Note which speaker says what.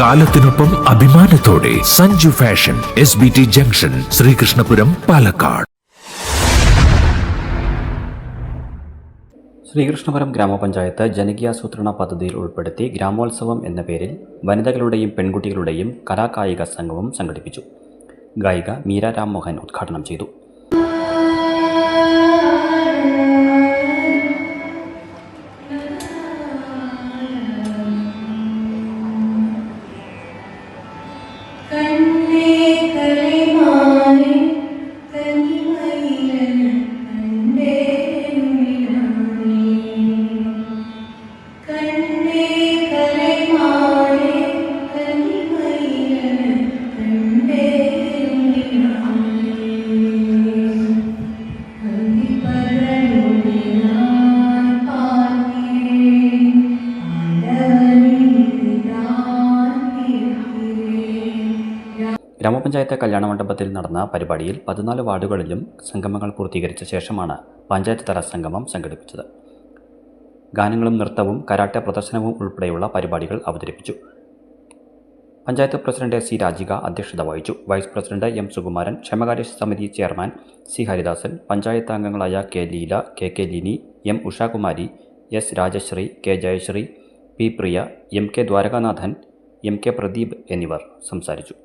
Speaker 1: കാലത്തിനൊപ്പം അഭിമാനത്തോടെ Sanju fashion S B T junction Sreekrishnapuram Palakkad.
Speaker 2: Sreekrishnapuram ഗ്രാമപഞ്ചായത്ത് ജനകീയാസൂത്രണ പദ്ധതിയിൽ ഉൾപ്പെടുത്തി ഗ്രാമോത്സവം എന്ന പേരിൽ വനിതകളുടെയും പെൺകുട്ടികളുടെയും കലാകായിക സംഘവും സംഘടിപ്പിച്ചു. ഗായിക മീര രാം മോഹൻ ഉദ്ഘാടനം ചെയ്തു.
Speaker 3: the
Speaker 2: ഗ്രാമപഞ്ചായത്ത് കല്യാണ മണ്ഡപത്തിൽ നടന്ന പരിപാടിയിൽ പതിനാല് വാർഡുകളിലും സംഗമങ്ങൾ പൂർത്തീകരിച്ച ശേഷമാണ് പഞ്ചായത്ത് തല സംഗമം സംഘടിപ്പിച്ചത്. ഗാനങ്ങളും നൃത്തവും കരാട്ട പ്രദർശനവും ഉൾപ്പെടെയുള്ള പരിപാടികൾ അവതരിപ്പിച്ചു. പഞ്ചായത്ത് പ്രസിഡന്റ് സി രാജിക അധ്യക്ഷത വഹിച്ചു. വൈസ് പ്രസിഡന്റ് എം സുകുമാരൻ ക്ഷേമകാര്യ സമിതി ചെയർമാൻ സി ഹരിദാസൻ പഞ്ചായത്ത് അംഗങ്ങളായ K Leela K K Lini M Ushakumari S Rajasree K Jayasree P Priya M K Dwarakanathan M K Pradeep എന്നിവർ സംസാരിച്ചു.